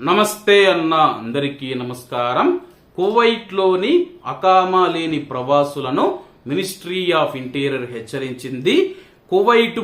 నమస్తే అన్న అందరికీ నమస్కారం. కువైట్లోని అకామా లేని ప్రవాసులను మినిస్ట్రీ ఆఫ్ ఇంటీరియర్ హెచ్చరించింది. కువైట్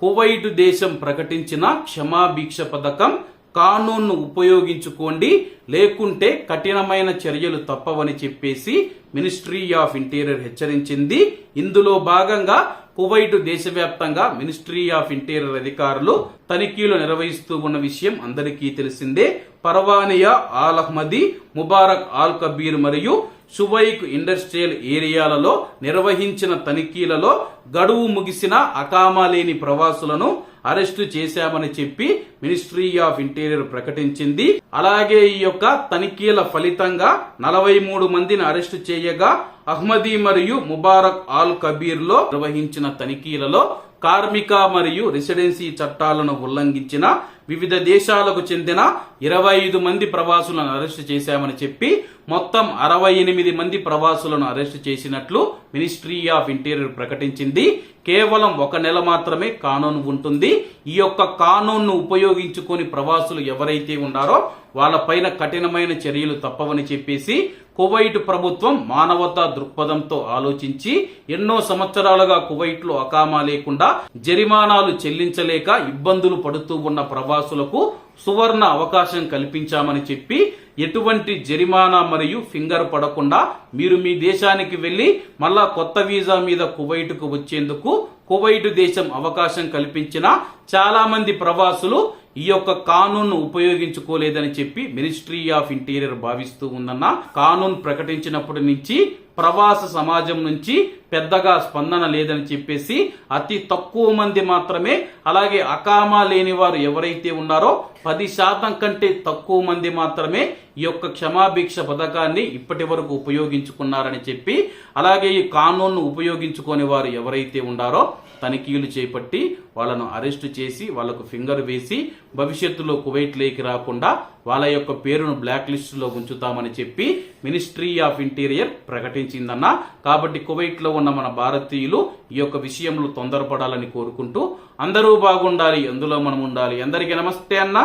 కువైట్ దేశం ప్రకటించిన క్షమాభిక్ష పథకం కానూన్ను ఉపయోగించుకోండి లేకుంటే కఠినమైన చర్యలు తప్పవని చెప్పేసి మినిస్ట్రీ ఆఫ్ ఇంటీరియర్ హెచ్చరించింది. ఇందులో భాగంగా కువైట్ దేశవ్యాప్తంగా మినిస్ట్రీ ఆఫ్ ఇంటీరియర్ అధికారులు తనిఖీలు నిర్వహిస్తూ ఉన్న విషయం అందరికీ తెలిసిందే. Farwaniya Al Ahmadi Mubarak Al Kabeer మరియు షువైక్ ఇండస్ట్రియల్ ఏరియాలలో నిర్వహించిన తనిఖీలలో గడువు ముగిసిన అకామా లేని ప్రవాసులను అరెస్టు చేశామని చెప్పి మినిస్ట్రీ ఆఫ్ ఇంటీరియర్ ప్రకటించింది. అలాగే ఈ యొక్క తనిఖీల ఫలితంగా నలభై మూడు మందిని అరెస్టు చేయగా అహ్మదీ మరియు ముబారక్ ఆల్ కబీర్లో నిర్వహించిన తనిఖీలలో కార్మిక మరియు రెసిడెన్సీ చట్టాలను ఉల్లంఘించిన వివిధ దేశాలకు చెందిన ఇరవై ఐదు మంది ప్రవాసులను అరెస్టు చేశామని చెప్పి మొత్తం అరవై ఎనిమిది మంది ప్రవాసులను అరెస్టు చేసినట్లు మినిస్ట్రీ ఆఫ్ ఇంటీరియర్ ప్రకటించింది. కేవలం ఒక నెల మాత్రమే కానూన్ ఉంటుంది. ఈ యొక్క కానూన్ను ఉపయోగించుకొని ప్రవాసులు ఎవరైతే ఉన్నారో వాళ్ళపైన కఠినమైన చర్యలు తప్పవని చెప్పేసి కువైట్ ప్రభుత్వం మానవతా దృక్పథంతో ఆలోచించి ఎన్నో సంవత్సరాలుగా కువైట్లో అకామా లేకుండా జరిమానాలు చెల్లించలేక ఇబ్బందులు పడుతూ ఉన్న ప్రవాసులకు సువర్ణ అవకాశం కల్పించామని చెప్పి ఎటువంటి జరిమానా మరియు ఫింగర్ పడకుండా మీరు మీ దేశానికి వెళ్ళి మళ్ళా కొత్త వీసా మీద కువైట్కు వచ్చేందుకు కువైట్ దేశం అవకాశం కల్పించిన చాలా మంది ప్రవాసులు ఈ యొక్క కానూన్ను ఉపయోగించుకోలేదని చెప్పి మినిస్ట్రీ ఆఫ్ ఇంటీరియర్ భావిస్తూ ఉందన్న కానూన్ ప్రకటించినప్పటి నుంచి ప్రవాస సమాజం నుంచి పెద్దగా స్పందన లేదని చెప్పేసి అతి తక్కువ మంది మాత్రమే అలాగే అకామా లేని వారు ఎవరైతే ఉన్నారో పది శాతం కంటే తక్కువ మంది మాత్రమే ఈ యొక్క క్షమాభిక్ష పథకాన్ని ఇప్పటి వరకు ఉపయోగించుకున్నారని చెప్పి అలాగే ఈ కానూన్ను ఉపయోగించుకునే వారు ఎవరైతే ఉండారో తనిఖీలు చేపట్టి వాళ్ళను అరెస్టు చేసి వాళ్ళకు ఫింగర్ వేసి భవిష్యత్తులో కువైట్లోకి రాకుండా వాళ్ళ యొక్క పేరును బ్లాక్ లిస్టులో ఉంచుతామని చెప్పి మినిస్ట్రీ ఆఫ్ ఇంటీరియర్ ప్రకటించిందన్న. కాబట్టి కువైట్లో ఉన్న మన భారతీయులు ఈ యొక్క విషయంలో తొందరపడాలని కోరుకుంటూ అందరూ బాగుండాలి అందులో మనం ఉండాలి. అందరికీ నమస్తే అన్న.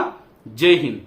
जय हिंद।